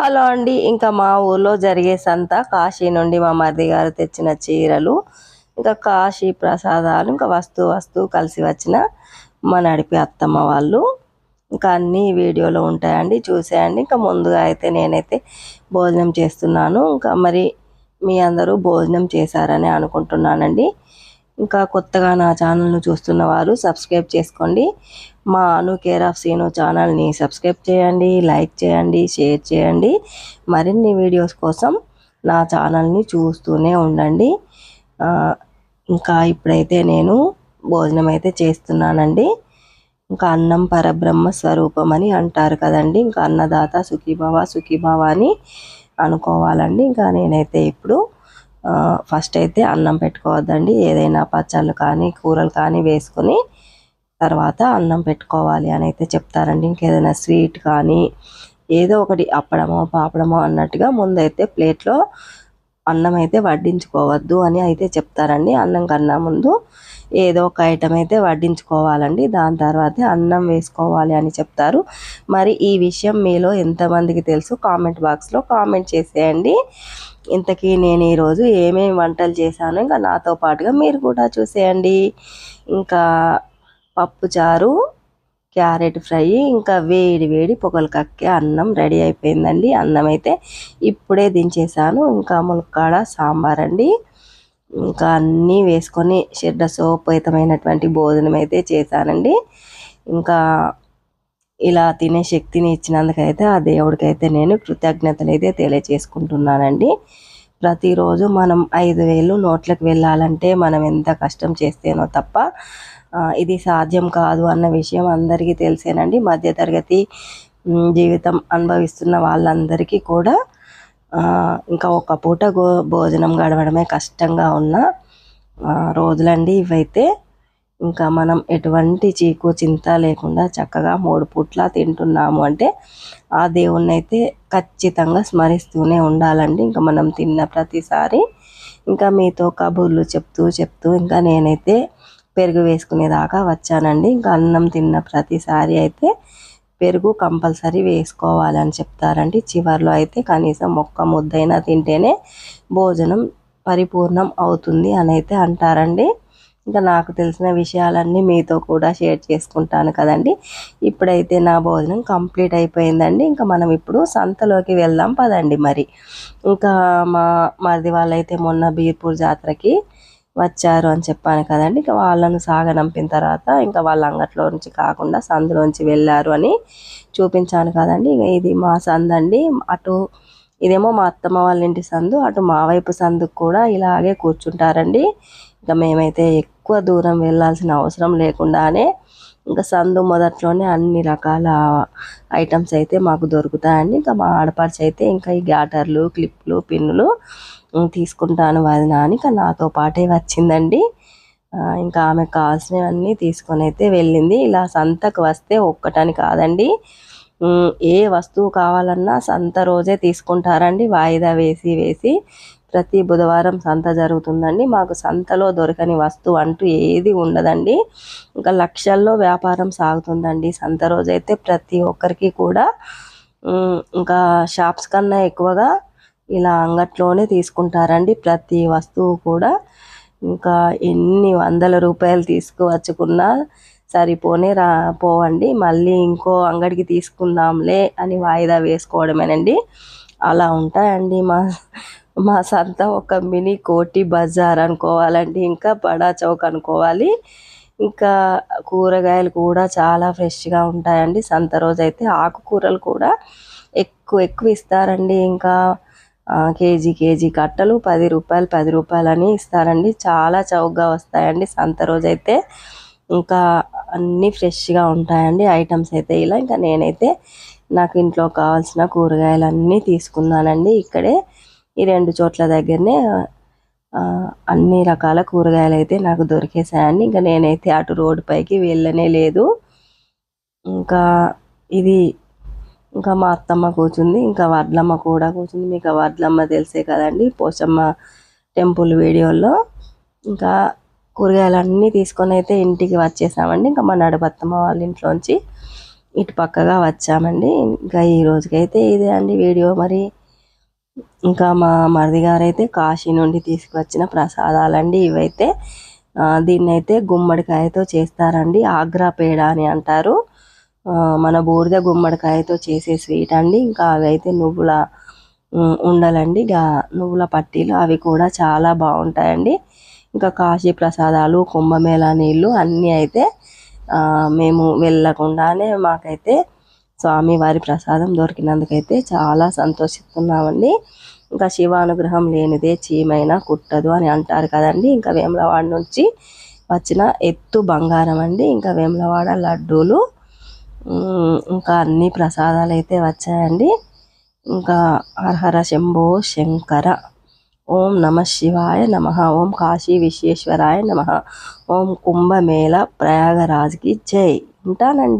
Hello అండి. ఇంకా మా ఊర్లో జరిగే సంత కాశీ నుండి మా మరిది గారు తెచ్చిన చీరలు ఇంకా కాశీ ప్రసాదాలు ఇంకా వస్తు వస్తువు కలిసి వచ్చిన మా నడిపి అత్తమ్మ వాళ్ళు. ఇంకా అన్నీ వీడియోలో ఉంటాయండి చూసేయండి. ఇంకా ముందుగా అయితే నేనైతే భోజనం చేస్తున్నాను. ఇంకా మరి మీ అందరూ భోజనం చేశారని అనుకుంటున్నానండి. ఇంకా కొత్తగా నా ఛానల్ను చూస్తున్న వారు సబ్స్క్రైబ్ చేసుకోండి. మా అను కేర్ ఆఫ్ సీను ఛానల్ని సబ్స్క్రైబ్ చేయండి లైక్ చేయండి షేర్ చేయండి. మరిన్ని వీడియోస్ కోసం నా ఛానల్ని చూస్తూనే ఉండండి. ఇంకా ఇప్పుడైతే నేను భోజనం అయితే చేస్తున్నానండి. ఇంకా అన్నం పరబ్రహ్మ స్వరూపం అని అంటారు కదండి. ఇంకా అన్నదాత సుఖీభవ సుఖీభవ అని అనుకోవాలండి. ఇంకా నేనైతే ఇప్పుడు ఫస్ట్ అయితే అన్నం పెట్టుకోవద్దండి. ఏదైనా పచ్చళ్ళు కానీ కూరలు కానీ వేసుకొని తర్వాత అన్నం పెట్టుకోవాలి అని అయితే చెప్తారండి. ఇంకేదైనా స్వీట్ కానీ ఏదో ఒకటి అప్పడమో పాపడమో అన్నట్టుగా ముందైతే ప్లేట్లో అన్నం అయితే వడ్డించుకోవద్దు అని అయితే చెప్తారండి. అన్నం కన్నా ముందు ఏదో ఒక ఐటమ్ అయితే వడ్డించుకోవాలండి. దాని తర్వాత అన్నం వేసుకోవాలి అని చెప్తారు. మరి ఈ విషయం మీలో ఎంతమందికి తెలుసు? కామెంట్ బాక్స్లో కామెంట్ చేసేయండి. ఇంతకీ నేను ఈరోజు ఏమేమి వంటలు చేశాను ఇంకా నాతో పాటుగా మీరు కూడా చూసేయండి. ఇంకా పప్పుచారు క్యారెట్ ఫ్రై ఇంకా వేడి వేడి పొగలు కక్కే అన్నం రెడీ అయిపోయిందండి. అన్నం అయితే ఇప్పుడే దించేసాను ఇంకా ములక్కాడ సాంబార్ అండి. ఇంకా అన్నీ వేసుకొని షెడ్డ సోపేతమైనటువంటి భోజనం అయితే చేశానండి. ఇంకా ఇలా తినే శక్తిని ఇచ్చినందుకైతే ఆ దేవుడికైతే నేను కృతజ్ఞతలు అయితే తెలియచేసుకుంటున్నానండి. ప్రతిరోజు మనం ఐదు వేలు నోట్లకు వెళ్ళాలంటే మనం ఎంత కష్టం చేస్తేనో తప్ప ఇది సాధ్యం కాదు అన్న విషయం అందరికీ తెలిసేనండి. మధ్యతరగతి జీవితం అనుభవిస్తున్న వాళ్ళందరికీ కూడా ఇంకా ఒక పూట భోజనం గడవడమే కష్టంగా ఉన్న రోజులండి ఇవైతే. ఇంకా మనం ఎటువంటి చీకు చింత లేకుండా చక్కగా మూడు పూట్ల తింటున్నాము అంటే ఆ దేవుణ్ణి అయితే ఖచ్చితంగా స్మరిస్తూనే ఉండాలండి. ఇంకా మనం తిన్న ప్రతిసారి ఇంకా మీతో కబుర్లు చెప్తూ చెప్తూ ఇంకా నేనైతే పెరుగు వేసుకునేదాకా వచ్చానండి. ఇంకా అన్నం తిన్న ప్రతిసారి అయితే పెరుగు కంపల్సరీ వేసుకోవాలని చెప్తారండి. చివర్లో అయితే కనీసం ఒక్క ముద్దైనా తింటేనే భోజనం పరిపూర్ణం అవుతుంది అని అయితే అంటారండి. ఇంకా నాకు తెలిసిన విషయాలన్నీ మీతో కూడా షేర్ చేసుకుంటాను కదండి. ఇప్పుడైతే నా భోజనం కంప్లీట్ అయిపోయిందండి. ఇంకా మనం ఇప్పుడు సంతలోకి వెళ్దాం పదండి మరి. ఇంకా మా మరిది వాళ్ళైతే మొన్న బీర్పూర్ జాతరకి వచ్చారు అని చెప్పాను కదండి. ఇంకా వాళ్ళను సాగనంపిన తర్వాత ఇంకా వాళ్ళ అంగట్లో నుంచి కాకుండా సందులోంచి వెళ్ళారు అని చూపించాను కదండి. ఇంకా ఇది మా సందండి. అండి అటు ఇదేమో మా అత్తమ్మ వాళ్ళ ఇంటి సందు అటు మా వైపు సందుకు కూడా ఇలాగే కూర్చుంటారండి. ఇంకా మేమైతే ఎక్కువ దూరం వెళ్ళాల్సిన అవసరం లేకుండానే ఇంకా సందు మొదట్లోనే అన్ని రకాల ఐటమ్స్ అయితే మాకు దొరుకుతాయండి. ఇంకా మా ఆడపడిచి అయితే ఇంకా ఈ గ్యాటర్లు క్లిప్లు పిన్నులు తీసుకుంటాను వదిన అని ఇంకా నాతో పాటే వచ్చిందండి. ఇంకా ఆమెకు కావాల్సినవన్నీ తీసుకొని అయితే వెళ్ళింది. ఇలా సంతకు వస్తే ఒక్కటని కాదండి. ఏ వస్తువు కావాలన్నా సంత రోజే తీసుకుంటారండి. వాయిదా వేసి వేసి ప్రతి బుధవారం సంత జరుగుతుందండి. మాకు సంతలో దొరకని వస్తువు అంటూ ఏది ఉండదండి. ఇంకా లక్షల్లో వ్యాపారం సాగుతుందండి. సంత రోజైతే ప్రతి ఒక్కరికి కూడా ఇంకా షాప్స్ కన్నా ఎక్కువగా ఇలా అంగట్లోనే తీసుకుంటారండి. ప్రతి వస్తువు కూడా ఇంకా ఎన్ని వందల రూపాయలు తీసుకువచ్చుకున్నా సరిపోనే రా పోవండి. మళ్ళీ ఇంకో అంగడికి తీసుకుందాంలే అని వాయిదా వేసుకోవడమేనండి. అలా ఉంటాయండి మా మా సంత ఒక మినీ కోటి బజార్ అనుకోవాలండి. ఇంకా బడా చౌక్ అనుకోవాలి. ఇంకా కూరగాయలు కూడా చాలా ఫ్రెష్గా ఉంటాయండి. సంత రోజు అయితే ఆకుకూరలు కూడా ఎక్కువ ఎక్కువ ఇస్తారండి. ఇంకా కేజీ కేజీ కట్టలు పది రూపాయలు పది రూపాయలని ఇస్తారండి. చాలా చౌకగా వస్తాయండి సంత రోజు అయితే ఇంకా అన్నీ ఫ్రెష్గా ఉంటాయండి ఐటమ్స్ అయితే ఇలా. ఇంకా నేనైతే నాకు ఇంట్లో కావాల్సిన కూరగాయలు అన్నీ తీసుకున్నానండి ఇక్కడే. ఈ రెండు చోట్ల దగ్గరనే అన్ని రకాల కూరగాయలు అయితే నాకు దొరికేసాయండి ఇంకా నేనైతే అటు రోడ్డు పైకి వెళ్ళనే లేదు. ఇంకా ఇది ఇంకా మా అత్తమ్మ కూర్చుంది ఇంకా వడ్లమ్మ కూడా కూర్చుంది. మీకు వడ్లమ్మ తెలిసే కదండి పోచమ్మ టెంపుల్ వీడియోలో. ఇంకా కూరగాయలన్నీ తీసుకొని అయితే ఇంటికి వచ్చేసామండి. ఇంకా మా నడుపత్తమ్మ వాళ్ళ ఇంట్లోంచి ఇటు పక్కగా వచ్చామండి. ఇంకా ఈ రోజుకైతే ఇదే అండి వీడియో. మరి ఇంకా మా మరిది గారు అయితే కాశీ నుండి తీసుకువచ్చిన ప్రసాదాలండి ఇవైతే. దీన్ని దీన్నైతే గుమ్మడికాయతో చేస్తారండి. ఆగ్రా పేడ అని అంటారు. మన బూడిద గుమ్మడికాయతో చేసే స్వీట్ అండి. ఇంకా అవైతే నువ్వుల ఉండాలండి. ఉండలండి నువ్వుల పట్టీలు అవి కూడా చాలా బాగుంటాయండి. ఇంకా కాశీ ప్రసాదాలు కుంభమేళా నీళ్ళు అన్నీ అయితే మేము వెళ్ళకుండానే మాకైతే స్వామివారి ప్రసాదం దొరికినందుకైతే చాలా సంతోషిస్తున్నామండి. ఇంకా శివానుగ్రహం లేనిదే చీమైనా కుట్టదు అని అంటారు కదండి. ఇంకా వేములవాడ నుంచి వచ్చిన ఎత్తు బంగారం అండి. ఇంకా వేములవాడ లడ్డూలు ఇంకా అన్ని ప్రసాదాలు అయితే వచ్చాయండి. ఇంకా హరహర శంభో శంకర. ఓం నమ శివాయ నమ. ఓం కాశీ విశ్వేశ్వరాయ నమ. ఓం కుంభమేళ ప్రయాగరాజ్కి జై. ఉంటానండి.